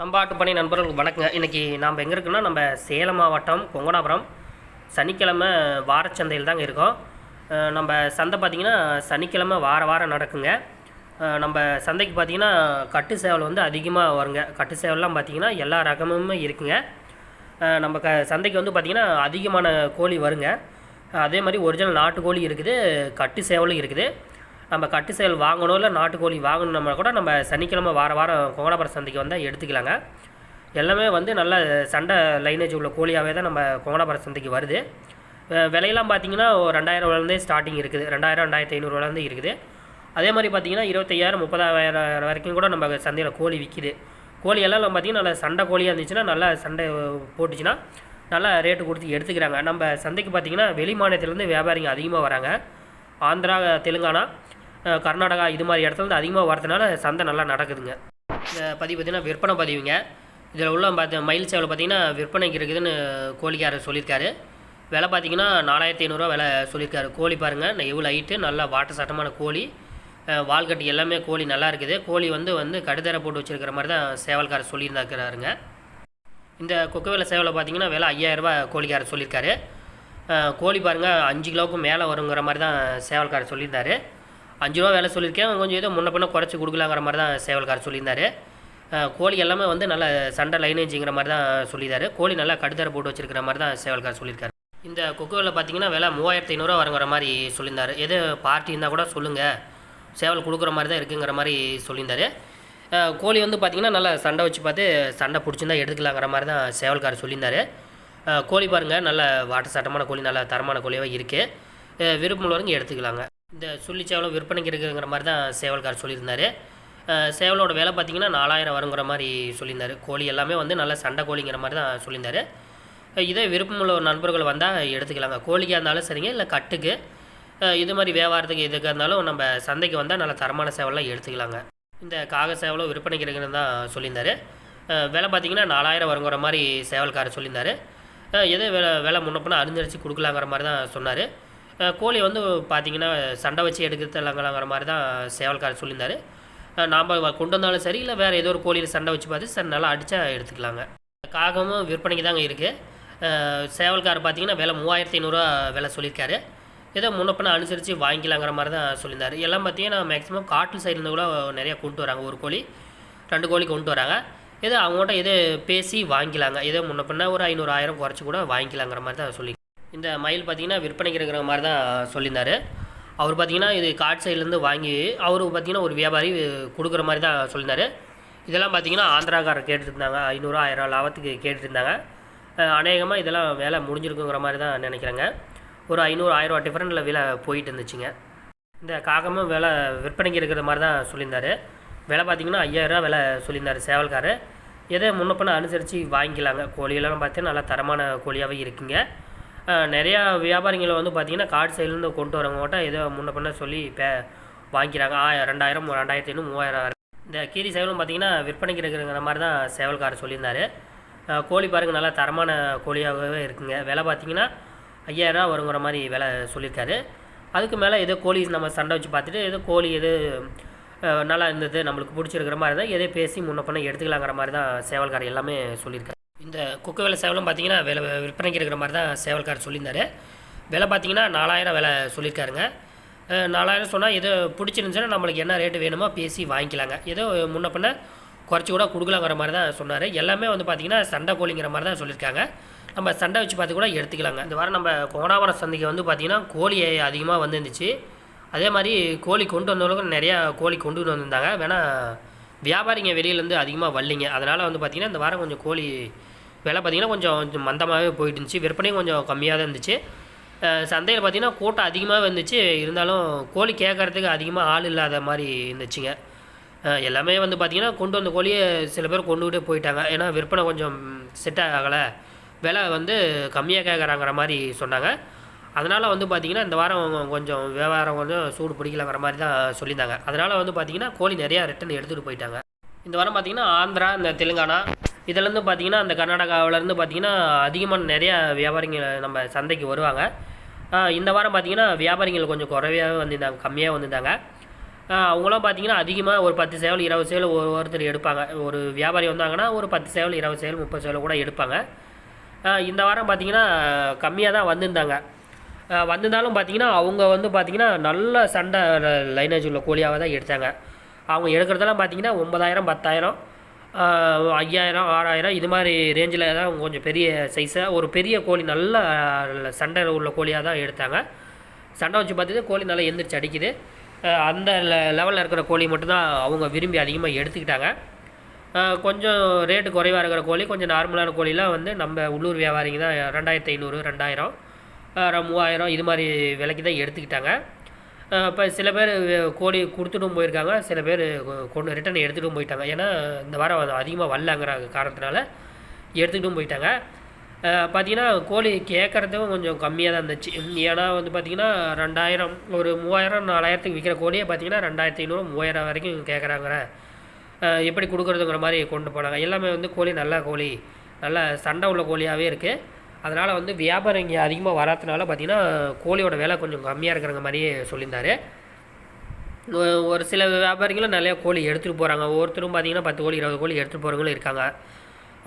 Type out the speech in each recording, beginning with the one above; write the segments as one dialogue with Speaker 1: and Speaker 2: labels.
Speaker 1: நம்பாட்டுப்பணி நண்பர்களுக்கு வணக்கங்க. இன்றைக்கி நாம் எங்கே இருக்குன்னா நம்ம சேலம் மாவட்டம் கொங்கனாபுரம். சனிக்கிழமை வாரச்சந்தையில் தாங்க இருக்கோம். நம்ம சந்தை பார்த்திங்கன்னா சனிக்கிழமை வார வாரம் நடக்குங்க. நம்ம சந்தைக்கு பார்த்திங்கன்னா கட்டு சேவல் வந்து அதிகமாக வருங்க. கட்டு சேவல்லாம் பார்த்திங்கன்னா எல்லா ரகமுமே இருக்குங்க. நம்ம க சந்தைக்கு வந்து பார்த்திங்கன்னா அதிகமான கோழி வருங்க. அதே மாதிரி ஒரிஜினல் நாட்டுக்கோழி இருக்குது கட்டு சேவலும் இருக்குது. நம்ம கட்டு செயல் வாங்கணும் இல்லை நாட்டுக்கோழி வாங்கணும்னா கூட நம்ம சனிக்கிழமை வார வாரம் கோங்கலாபுரம் சந்தைக்கு வந்தால் எடுத்துக்கலாங்க. எல்லாமே வந்து நல்ல சண்டை லைனேஜ் உள்ள கோழியாகவே தான் நம்ம கோங்கலாபுரம் சந்தைக்கு வருது. விலையெல்லாம் பார்த்தீங்கன்னா ஒரு ரெண்டாயிரம்லேருந்தே ஸ்டார்டிங் இருக்குது. ரெண்டாயிரம் ரெண்டாயிரத்தி ஐநூறுலேருந்து இருக்குது. அதே மாதிரி பார்த்தீங்கன்னா இருபத்தையாயிரம் முப்பதாயிரம் வரைக்கும் கூட நம்ம சந்தையில் கோழி விற்கிது கோழி எல்லாம் பார்த்தீங்கன்னா நல்ல சண்டை கோழியாக இருந்துச்சுன்னா நல்லா சண்டை போட்டுச்சுன்னா நல்லா ரேட்டு கொடுத்து எடுத்துக்கிறாங்க. நம்ம சந்தைக்கு பார்த்தீங்கன்னா வெளி மாநிலத்திலேருந்து வியாபாரிங்க அதிகமாக வராங்க. ஆந்திரா தெலுங்கானா கர்நாடகா இது மாதிரி இடத்துலேருந்து அதிகமாக வரதுனால சந்தை நல்லா நடக்குதுங்க. இந்த பதிவு பார்த்தீங்கன்னா விற்பனை பதிவுங்க. இதில் உள்ள பார்த்து மயில் சேவல் பார்த்தீங்கன்னா விற்பனைக்கு இருக்குதுன்னு கோழிக்காரர் சொல்லியிருக்காரு. விலை பார்த்தீங்கன்னா நாலாயிரத்தி ஐநூறுரூவா விலை சொல்லியிருக்காரு. கோழி பாருங்கள் நான் எவ்வளோ ஹைட்டு நல்லா வாட்ட சட்டமான கோழி. வால்கட்டி எல்லாமே கோழி நல்லா இருக்குது. கோழி வந்து வந்து கடுதரை போட்டு வச்சிருக்கிற மாதிரி தான் சேவல்காரர் சொல்லியிருந்தாக்கிறாருங்க. இந்த கொக்கு வேலை சேவலை பார்த்தீங்கன்னா விலை ஐயாயிரரூபா கோழிக்காரர் சொல்லியிருக்காரு. கோழி பாருங்கள் அஞ்சு கிலோவுக்கு மேலே வருங்கிற மாதிரி தான் சேவல்காரர் சொல்லியிருந்தாரு. அஞ்சு ரூபா வேலை சொல்லியிருக்கேன். கொஞ்சம் ஏதோ முன்ன பின்ன குறைச்சி கொடுக்கலாங்கிற மாதிரி தான் சேவல்கார் சொல்லியிருந்தாரு. கோழி எல்லாமே வந்து நல்லா சண்டை லைனேஜிங்கிற மாதிரி தான் சொல்லியிருந்தாரு. கோழி நல்லா கடுதரை போட்டு வச்சிருக்கிற மாதிரி தான் சேவல்கார் சொல்லியிருக்காரு. இந்த கொக்கோவில் பார்த்தீங்கன்னா விலை மூவாயிரத்தி ஐநூறுரூவா வருங்கிற மாதிரி சொல்லியிருந்தார். எது பார்ட்டி இருந்தால் கூட சொல்லுங்கள் சேவல் கொடுக்குற மாதிரி தான் இருக்குங்கிற மாதிரி சொல்லியிருந்தார். கோழி வந்து பார்த்திங்கன்னா நல்லா சண்டை வச்சு பார்த்து சண்டை பிடிச்சிருந்தா எடுத்துக்கலாங்கிற மாதிரி தான் சேவல்கார் சொல்லியிருந்தார். கோழி பாருங்கள் நல்ல வாட்ட சட்டமான கோழி நல்ல தரமான கோழியாக இருக்குது விருப்பமுள்ளவங்க எடுத்துக்கலாங்க. இந்த சுள்ளி சேவலும் விற்பனைக்கு இருக்குங்கிற மாதிரி தான் சேவல்கார் சொல்லியிருந்தாரு. சேவலோட விலை பார்த்தீங்கன்னா நாலாயிரம் வருங்கிற மாதிரி சொல்லியிருந்தார். கோழி எல்லாமே வந்து நல்ல சண்டை கோழிங்கிற மாதிரி தான் சொல்லியிருந்தாரு. இதே விருப்பமுள்ள நண்பர்கள் வந்தால் எடுத்துக்கலாங்க. கோழிக்காக இருந்தாலும் சரிங்க இல்லை கட்டுக்கு. இது மாதிரி வியாபாரத்துக்கு எதுக்காக இருந்தாலும் நம்ம சந்தைக்கு வந்தால் நல்ல தரமான சேவலாம் எடுத்துக்கலாங்க. இந்த காக சேவலும் விற்பனைக்கு இருக்குன்னு தான் சொல்லியிருந்தார். விலை பார்த்தீங்கன்னா நாலாயிரம் வருங்கிற மாதிரி சேவல்காரர் சொல்லியிருந்தார். அஹ் விலை விலை முன்னப்பினா அறிஞ்சரிச்சு கொடுக்கலாங்கிற மாதிரி தான் சொன்னார். கோழி வந்து பார்த்தீங்கன்னா சண்டை வச்சு எடுக்கிறது இல்லைங்கிற மாதிரி தான் சேவல்காரர் சொல்லியிருந்தாரு. நாம் கொண்டு வந்தாலும் சரி இல்லை வேறு ஏதோ ஒரு கோழியில் சண்டை வச்சு பார்த்து சரி நல்லா அடித்தா எடுத்துக்கலாங்க. காகமும் விற்பனைக்கு தாங்க இருக்குது சேவல்கார் பார்த்தீங்கன்னா விலை மூவாயிரத்தி ஐநூறுரூவா விலை சொல்லியிருக்காரு. ஏதோ முன்னப்பின அனுசரித்து வாங்கிக்கலாங்கிற மாதிரி தான் சொல்லியிருந்தார். எல்லாம் பார்த்தீங்கன்னா மேக்ஸிமம் காட்டு சைட்லேருந்து கூட நிறையா கொண்டு வராங்க. ஒரு கோழி ரெண்டு கோழி கொண்டு வராங்க. ஏதோ அவங்ககிட்ட எதோ பேசி வாங்கிக்கலாங்க. ஏதோ முன்ன ஒரு ஐநூறு ஆயிரம் குறைச்சி கூட வாங்கிக்கலாங்கிற மாதிரி தான் சொல்லி இந்த மயில் பார்த்தீங்கன்னா விற்பனைக்கு இருக்கிற மாதிரி தான் சொல்லியிருந்தார். அவர் பார்த்தீங்கன்னா இது காட் சைட்லேருந்து வாங்கி அவர் பார்த்தீங்கன்னா ஒரு வியாபாரி கொடுக்குற மாதிரி தான் சொல்லியிருந்தாரு. இதெல்லாம் பார்த்தீங்கன்னா ஆந்திராக்காரர் கேட்டுருந்தாங்க. ஐநூறு ஆயிரம் லாபத்துக்கு கேட்டுருந்தாங்க. அநேகமாக இதெல்லாம் வேலை முடிஞ்சிருக்குங்கிற மாதிரி தான் நினைக்கிறேங்க. ஒரு ஐநூறு ஆயிரரூவா டிஃப்ரெண்ட்டில் விலை போயிட்டு இருந்துச்சுங்க. இந்த காகமும் விலை விற்பனைக்கு இருக்கிற மாதிரி தான் சொல்லியிருந்தாரு. விலை பார்த்தீங்கன்னா ஐயாயிரரூவா விலை சொல்லியிருந்தாரு சேவல்காரர். எதை முன்னப்பின அனுசரித்து வாங்கிக்கலாங்க. கோழியெல்லாம் பார்த்தீங்கன்னா நல்லா தரமான கோழியாகவே இருக்குங்க. நிறையா வியாபாரிங்களை வந்து பார்த்தீங்கன்னா கார்டு சைட்லேருந்து கொண்டு வரவங்ககிட்ட ஏதோ முன்ன பின்ன சொல்லி இப்போ வாங்கிக்கிறாங்க. ஆயிரம் ரெண்டாயிரம் ரெண்டாயிரத்தி ஐநூறு மூவாயிரம் இந்த கீரி சேவலும் பார்த்தீங்கன்னா விற்பனைக்கு இருக்கிறங்கிற மாதிரி தான் சேவல்காரர் சொல்லியிருந்தார். கோழி பாருங்கள் நல்லா தரமான கோழியாகவே இருக்குங்க. விலை பார்த்தீங்கன்னா ஐயாயிரரூவா வருங்கிற மாதிரி விலை சொல்லியிருக்காரு. அதுக்கு மேலே ஏதோ கோழி நம்ம சண்டை வச்சு பார்த்துட்டு ஏதோ கோழி எது நல்லா இருந்தது நம்மளுக்கு பிடிச்சிருக்கிற மாதிரி தான் எதோ பேசி முன்ன பண்ண எடுத்துக்கலாங்கிற மாதிரி தான் சேவல்காரர் எல்லாமே சொல்லியிருக்காரு. இந்த குக்கு விலை சேவலும் பார்த்தீங்கன்னா விலை விற்பனைக்கு இருக்கிற மாதிரி தான் சேவல்காரர் சொல்லியிருந்தார். விலை பார்த்தீங்கன்னா நாலாயிரம் விலை சொல்லியிருக்காருங்க. நாலாயிரம் சொன்னால் எது பிடிச்சிருந்துச்சுன்னா நம்மளுக்கு என்ன ரேட்டு வேணுமோ பேசி வாங்கிக்கலாங்க. ஏதோ முன்ன பண்ண குறைச்சி கூட கொடுக்கலாங்கிற மாதிரி தான் சொன்னார். எல்லாமே வந்து பார்த்திங்கன்னா சண்டை கோழிங்கிற மாதிரி தான் சொல்லியிருக்காங்க. நம்ம சண்டை வச்சு பார்த்து கூட எடுத்துக்கலாங்க. இந்த வாரம் நம்ம கோணாவரம் சந்தைக்கு வந்து பார்த்திங்கன்னா கோழி அதிகமாக வந்துருந்துச்சு. அதே மாதிரி கோழி கொண்டு வந்தவங்களுக்கும் நிறையா கோழி கொண்டு வந்திருந்தாங்க. வேணால் வியாபாரிங்க வெளியிலேருந்து அதிகமாக வரலிங்க. அதனால் வந்து பார்த்திங்கன்னா இந்த வாரம் கொஞ்சம் கோழி விலை பார்த்திங்கன்னா கொஞ்சம் கொஞ்சம் மந்தமாகவே போயிட்டு இருந்துச்சு விற்பனையும் கொஞ்சம் கம்மியாக தான் இருந்துச்சு சந்தையில் பார்த்திங்கன்னா கூட்டம் அதிகமாக இருந்துச்சு. இருந்தாலும் கோழி கேட்கறதுக்கு அதிகமாக ஆள் இல்லாத மாதிரி இருந்துச்சுங்க. எல்லாமே வந்து பார்த்திங்கன்னா கொண்டு வந்த கோழியை சில பேர் கொண்டுகிட்டே போயிட்டாங்க. ஏன்னா விற்பனை கொஞ்சம் செட் ஆகலை. விலை வந்து கம்மியாக கேட்குறாங்கிற மாதிரி சொன்னாங்க. அதனால் வந்து பார்த்திங்கன்னா இந்த வாரம் கொஞ்சம் வியாபாரம் கொஞ்சம் சூடு பிடிக்கலங்கிற மாதிரி தான் சொல்லியிருந்தாங்க. அதனால் வந்து பார்த்திங்கன்னா கோழி நிறையா ரிட்டன் எடுத்துகிட்டு போயிட்டாங்க. இந்த வாரம் பார்த்திங்கன்னா ஆந்திரா இந்த தெலுங்கானா இதுலேருந்து பார்த்திங்கன்னா அந்த கர்நாடகாவிலேருந்து பார்த்திங்கன்னா அதிகமாக நிறையா வியாபாரிங்க நம்ம சந்தைக்கு வருவாங்க. இந்த வாரம் பார்த்திங்கன்னா வியாபாரிகள் கொஞ்சம் குறைவாக வந்திருந்தாங்க கம்மியாக வந்திருந்தாங்க. அவங்களாம் பார்த்தீங்கன்னா அதிகமாக ஒரு பத்து சேவல் இருபது சேவல் ஒரு ஒருத்தர் எடுப்பாங்க. ஒரு வியாபாரி வந்தாங்கன்னா ஒரு பத்து சேவல் இருபது சேவல் முப்பது சேவல் கூட எடுப்பாங்க. இந்த வாரம் பார்த்தீங்கன்னா கம்மியாக தான் வந்திருந்தாங்க. வந்திருந்தாலும் பார்த்தீங்கன்னா அவங்க வந்து பார்த்தீங்கன்னா நல்ல சண்டை லைனேஜ் உள்ள கோழியாக தான் எடுத்தாங்க. அவங்க எடுக்கிறதெல்லாம் பார்த்தீங்கன்னா ஒன்பதாயிரம் பத்தாயிரம் ஐயாயிரம் ஆறாயிரம் இது மாதிரி ரேஞ்சில் தான் கொஞ்சம் பெரிய சைஸாக ஒரு பெரிய கோழி நல்ல சண்டை உள்ள கோழியாக தான் எடுத்தாங்க. சண்டை வச்சு பார்த்துட்டு கோழி நல்லா எந்திரிச்சு அடிக்குது. அந்த லெவலில் இருக்கிற கோழி மட்டும்தான் அவங்க விரும்பி அதிகமாக எடுத்துக்கிட்டாங்க. கொஞ்சம் ரேட்டு குறைவாக இருக்கிற கோழி கொஞ்சம் நார்மலான கோழிலாம் வந்து நம்ம உள்ளூர் வியாபாரிங்க தான் ரெண்டாயிரத்தி ஐநூறு ரெண்டாயிரம். மூவாயிரம் இது மாதிரி விலைக்கு தான் எடுத்துக்கிட்டாங்க. இப்போ சில பேர் கோழி கொடுத்துட்டும் போயிருக்காங்க. சில பேர் கொண்டு ரிட்டன் எடுத்துகிட்டும் போயிட்டாங்க. ஏன்னா இந்த வாரம் அதிகமாக வரலங்கிற காரணத்தினால எடுத்துக்கிட்டும் போயிட்டாங்க. பார்த்தீங்கன்னா கோழி கேட்குறதும் கொஞ்சம் கம்மியாக தான் இருந்துச்சு. ஏன்னா வந்து பார்த்திங்கன்னா ரெண்டாயிரம் ஒரு மூவாயிரம் நாலாயிரத்துக்கு விற்கிற கோழியை பார்த்தீங்கன்னா ரெண்டாயிரத்தி ஐநூறு மூவாயிரம் வரைக்கும் கேட்குறாங்கிற எப்படி கொடுக்குறதுங்கிற மாதிரி கொண்டு போனாங்க. எல்லாமே வந்து கோழி நல்ல கோழி நல்ல சண்டை உள்ள கோழியாகவே இருக்குது அதனால் வந்து வியாபாரம் இங்கே அதிகமாக வராதனால பார்த்தீங்கன்னா கோழியோட விலை கொஞ்சம் கம்மியாக இருக்கிற மாதிரியே சொல்லியிருந்தார். ஒரு சில வியாபாரிகளும் நிறைய கோழி எடுத்துகிட்டு போகிறாங்க ஒவ்வொருத்தரும் பார்த்திங்கன்னா பத்து கோழி இருபது கோழி எடுத்துகிட்டு போகிறவங்களும் இருக்காங்க.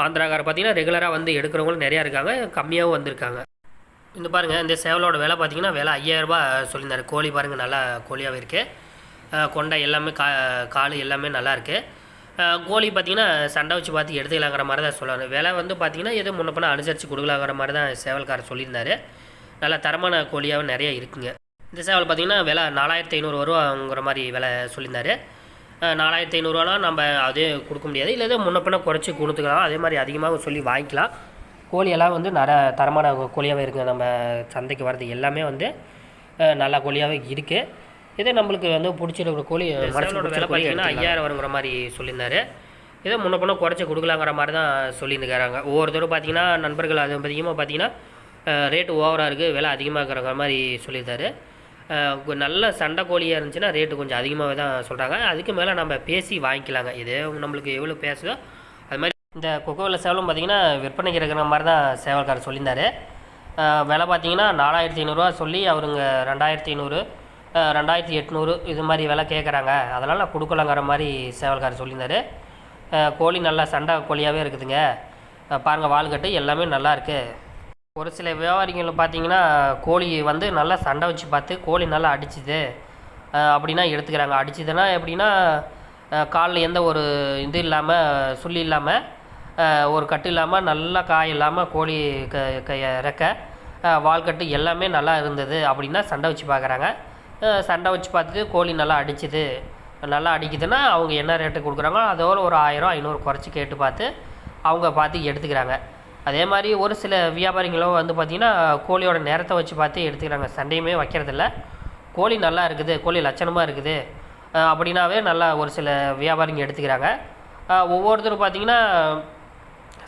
Speaker 1: ஆந்திராக்கார பார்த்தீங்கன்னா ரெகுலராக வந்து எடுக்கிறவங்களும் நிறையா இருக்காங்க. கம்மியாகவும் வந்திருக்காங்க. இந்த பாருங்கள் இந்த சேவலோட விலை பார்த்தீங்கன்னா விலை ஐயாயிரரூபா சொல்லியிருந்தாரு. கோழி பாருங்கள் நல்லா கோழியாகவே இருக்குது கொண்டை எல்லாமே கா கால் எல்லாமே நல்லா இருக்குது கோழி பார்த்தீங்கன்னா சண்டை வச்சு பார்த்து எடுத்துக்கலாங்கிற மாதிரி தான் சொல்லணும் விலை வந்து பார்த்தீங்கன்னா எதுவும் முன்ன பண்ண அனுசரித்து கொடுக்கலாங்கிற மாதிரி தான் சேவல்காரர் சொல்லியிருந்தாரு. நல்ல தரமான கோழியாகவும் நிறைய இருக்குங்க. இந்த சேவல் பார்த்தீங்கன்னா விலை நாலாயிரத்தி ஐநூறு வருவாங்கிற மாதிரி விலை சொல்லியிருந்தார். நாலாயிரத்தி ஐநூறுவானா நம்ம அதே கொடுக்க முடியாது. இல்லை ஏதோ முன்ன பின்ன குறைச்சி கொடுத்துக்கலாம். அதே மாதிரி அதிகமாக சொல்லி வாங்கிக்கலாம். கோழியெல்லாம் வந்து நிறைய தரமான கோழியாகவே இருக்குது நம்ம சந்தைக்கு வர்றது எல்லாமே வந்து நல்ல கோழியாகவே இருக்குது இதே நம்மளுக்கு வந்து பிடிச்சிருக்கிற கோழி மனசோட விலை பார்த்தீங்கன்னா ஐயாயிரம் வருங்கிற மாதிரி சொல்லியிருந்தாரு. ஏதோ முன்ன பின்ன குறைச்சி கொடுக்கலாங்கிற மாதிரி தான் சொல்லியிருந்துக்கிறாங்க ஒவ்வொருத்தரும் பார்த்தீங்கன்னா நண்பர்கள் அது அதிகமாக பார்த்தீங்கன்னா ரேட்டு ஓவராக இருக்குது விலை அதிகமாக இருக்கிற மாதிரி சொல்லியிருந்தாரு. நல்ல சண்டை கோழியாக இருந்துச்சுன்னா ரேட்டு கொஞ்சம் அதிகமாகவே தான் சொல்கிறாங்க அதுக்கு மேலே நம்ம பேசி வாங்கிக்கலாங்க. இது நம்மளுக்கு எவ்வளோ பேசுதோ அது மாதிரி இந்த கொக்கோவில் சேவலும் பார்த்தீங்கன்னா விற்பனைக்கு இருக்கிற மாதிரி தான் சேவல்காரர் சொல்லியிருந்தாரு. விலை பார்த்தீங்கன்னா நாலாயிரத்தி ஐநூறுரூவா சொல்லி அவருங்க ரெண்டாயிரத்தி ஐநூறு ரெண்டாயிரத்தி எட்நூறு இது மாதிரி விலை கேட்குறாங்க அதனால் நான் கொடுக்கலங்கிற மாதிரி சேவல்காரர் சொல்லியிருந்தாரு. கோழி நல்லா சண்டை கோழியாகவே இருக்குதுங்க. பாருங்கள் வால்கட்டு எல்லாமே நல்லா இருக்குது ஒரு சில வியாபாரிகள் பார்த்தீங்கன்னா கோழி வந்து நல்லா சண்டை வச்சு பார்த்து கோழி நல்லா அடிச்சுது. அப்படின்னா எடுத்துக்கிறாங்க. அடிச்சுதுன்னா எப்படின்னா காலில் எந்த ஒரு இது இல்லாமல் சுள்ளி இல்லாமல் ஒரு கட்டு இல்லாமல் நல்லா காய் இல்லாமல் கோழி க க ரெக்க வால்கட்டு எல்லாமே நல்லா இருந்தது அப்படின்னா சண்டை வச்சு பார்க்குறாங்க. சண்டை வச்சு பார்த்துட்டு கோழி நல்லா அடிச்சுது. நல்லா அடிக்குதுன்னா அவங்க என்ன ரேட்டு கொடுக்குறாங்களோ அதோட ஒரு ஆயிரம் ஐநூறு குறைச்சி கேட்டு பார்த்து அவங்க பார்த்து எடுத்துக்கிறாங்க. அதே மாதிரி ஒரு சில வியாபாரிகளும் வந்து பார்த்திங்கன்னா கோழியோட நேரத்தை வச்சு பார்த்து எடுத்துக்கிறாங்க. சண்டையுமே வைக்கிறதில்ல. கோழி நல்லா இருக்குது கோழி லட்சணமாக இருக்குது அப்படின்னாவே நல்லா ஒரு சில வியாபாரிங்க எடுத்துக்கிறாங்க. ஒவ்வொருத்தரும் பார்த்திங்கன்னா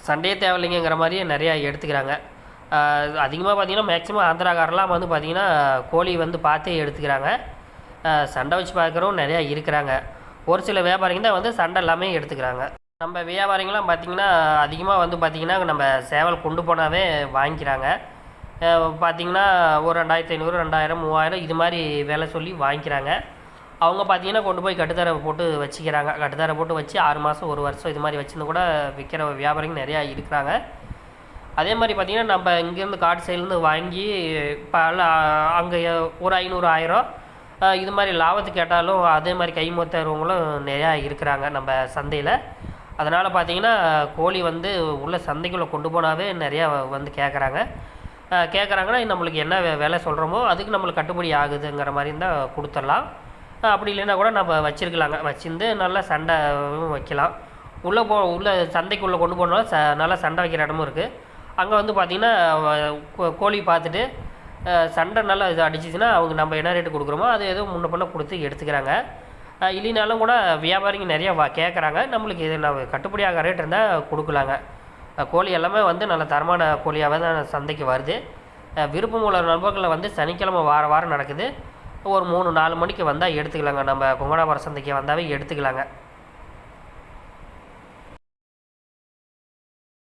Speaker 1: சண்டையே தேவையில்லைங்கிற மாதிரியே நிறையா எடுத்துக்கிறாங்க. அதிகமாக பார்த்தீங்கன்னா மேக்ஸிமம் ஆந்திராக்காரெலாம் வந்து பார்த்திங்கன்னா கோழி வந்து பார்த்தே எடுத்துக்கிறாங்க. சண்டை வச்சு பார்க்குறவங்க நிறையா இருக்கிறாங்க. ஒரு சில வியாபாரிங்க தான் வந்து சண்டை எல்லாமே எடுத்துக்கிறாங்க. நம்ம வியாபாரிங்களாம் பார்த்திங்கன்னா அதிகமாக வந்து பார்த்திங்கன்னா நம்ம சேவல் கொண்டு போனாவே வாங்கிக்கிறாங்க. பார்த்திங்கன்னா ஒரு ரெண்டாயிரத்தி ஐநூறு ரெண்டாயிரம் மூவாயிரம் இது மாதிரி விலை சொல்லி வாங்கிக்கிறாங்க. அவங்க பார்த்தீங்கன்னா கொண்டு போய் கட்டுத்தரை போட்டு வச்சுக்கிறாங்க. கட்டுத்தரை போட்டு வச்சு ஆறு மாதம் ஒரு வருஷம் இது மாதிரி வச்சுருந்து கூட விற்கிற வியாபாரிங்க நிறையா இருக்கிறாங்க. அதே மாதிரி பார்த்திங்கன்னா நம்ம இங்கேருந்து காட்டு சைட்லேருந்து வாங்கி பல அங்கே ஒரு ஐநூறு ஆயிரம் இது மாதிரி லாபத்து கேட்டாலும் அதே மாதிரி கை மொத்தவங்களும் நிறையா இருக்கிறாங்க நம்ம சந்தையில். அதனால் பார்த்தீங்கன்னா கோழி வந்து உள்ள சந்தைக்குள்ளே கொண்டு போனாவே நிறையா வந்து கேட்குறாங்க கேட்குறாங்கன்னா நம்மளுக்கு என்ன வேலை சொல்கிறோமோ அதுக்கு நம்மளுக்கு கட்டுப்படி ஆகுதுங்கிற மாதிரி இருந்தால் கொடுத்துடலாம். அப்படி இல்லைன்னா கூட நம்ம வச்சுருக்கலாங்க. வச்சுருந்து நல்லா சண்டை வைக்கலாம். உள்ளே போ உள்ள சந்தைக்குள்ளே கொண்டு போனாலும் ச நல்லா சண்டை வைக்கிற இடமும் இருக்குது அங்கே வந்து பார்த்திங்கன்னா கோழி பார்த்துட்டு சண்டை நல்லா இது அடிச்சிச்சுன்னா அவங்க நம்ம என்ன ரேட்டு கொடுக்குறோமோ அது ஏதோ முன்ன பண்ண கொடுத்து எடுத்துக்கிறாங்க. இல்லைனாலும் கூட வியாபாரிங்க நிறையா வா கேட்குறாங்க நம்மளுக்கு இது நம்ம கட்டுப்படியாக ரேட் இருந்தால் கொடுக்கலாங்க. கோழி எல்லாமே வந்து நல்ல தரமான கோழியாகவே தான் சந்தைக்கு வருது. விருப்பம் உள்ள நண்பர்களில் வந்து சனிக்கிழமை வார வாரம் நடக்குது. ஒரு மூணு நாலு மணிக்கு வந்தால் எடுத்துக்கலாங்க. நம்ம கொங்கடாபுரம் சந்தைக்கு வந்தாவே எடுத்துக்கலாங்க.